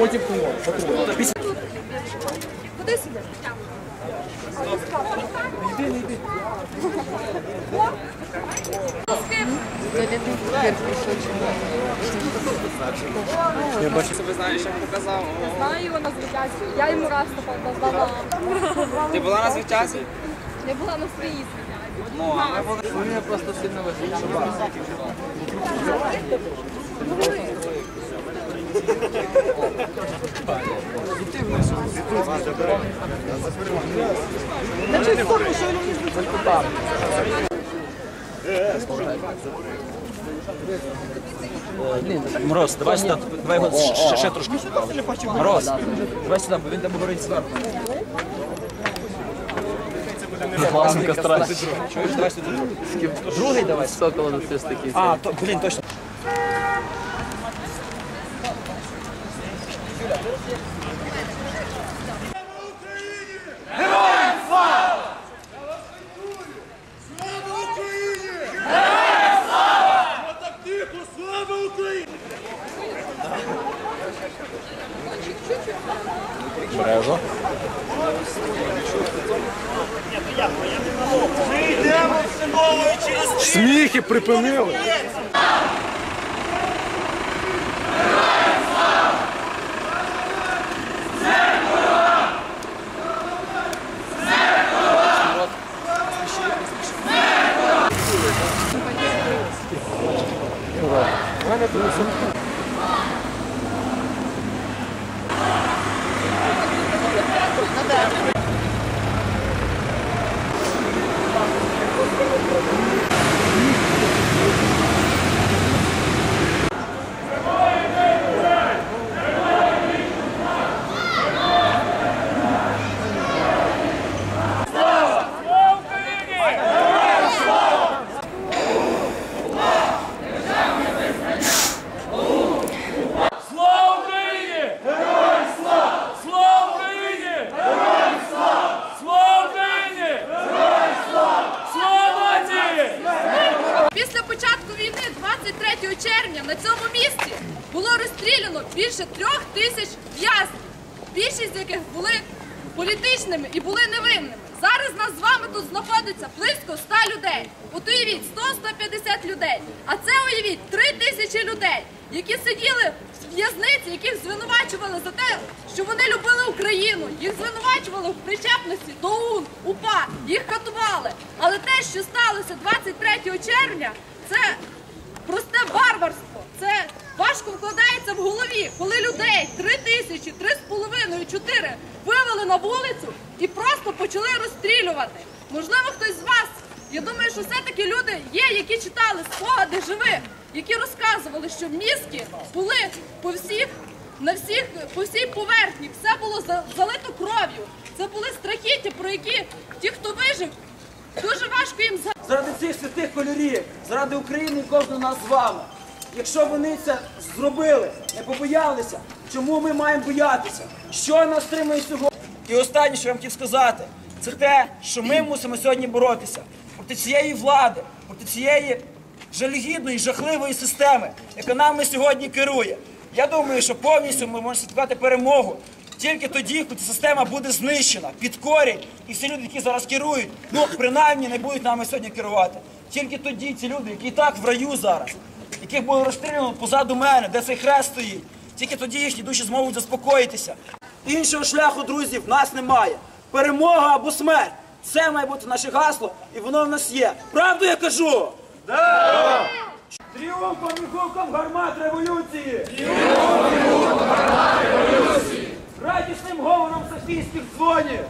потім Куди сюди? йди, не йди. Я бачу. Себе знаєш, що показав. Знаю його на звитязі. Я йому раз здала. Ти була на звитязі? Я була на своїй звитязі. Ну, а ми були. Вони просто сильно Мороз, давай сюди, давай його ще, ще трошки. Мороз, давай сюди, бо він там горить зверху. Чуєш, давай сюди. Другий давай. Сокола на все таки. А, то, блін, точно. Бережо. Ми йдемо через Сміхи припинили. lanet olsun. Розстріляно більше трьох тисяч в'язнів, більшість з яких були політичними і були невинними. Зараз нас з вами тут знаходиться близько 100 людей. От уявіть, 100-150 людей. А це уявіть 3 тисячі людей, які сиділи в в'язниці, яких звинувачували за те, що вони любили Україну. Їх звинувачували в причепності до УН, УПА, їх катували. Але те, що сталося 23 червня, це просте варварство. Це важко вкладається в голові, коли людей три тисячі, три з половиною, чотири вивели на вулицю і просто почали розстрілювати. Можливо, хтось з вас. Я думаю, що все-таки люди є, які читали спогади живих, які розказували, що мізки були по всіх, на всіх, по всій поверхні, все було за- залито кров'ю. Це були страхіття, про які ті, хто вижив, дуже важко їм згадати. заради цих святих кольорів, заради України і кожного нас з вами. Якщо вони це зробили, не побоялися, чому ми маємо боятися? Що нас тримає сьогодні? І останнє, що я вам хотів сказати, це те, що ми мусимо сьогодні боротися проти цієї влади, проти цієї жалюгідної, жахливої системи, яка нами сьогодні керує. Я думаю, що повністю ми можемо святкувати перемогу. Тільки тоді, коли ця система буде знищена, під корінь, і всі люди, які зараз керують, ну принаймні не будуть нами сьогодні керувати. Тільки тоді ці люди, які і так в раю зараз, яких було розстріляно позаду мене, де цей хрест стоїть, тільки тоді їхні душі зможуть заспокоїтися. Іншого шляху, друзі, в нас немає. Перемога або смерть. Це має бути наше гасло, і воно в нас є. Правду я кажу? Да! Тріумфом і гуком гармат революції! Радісним говором Софійських дзвонів!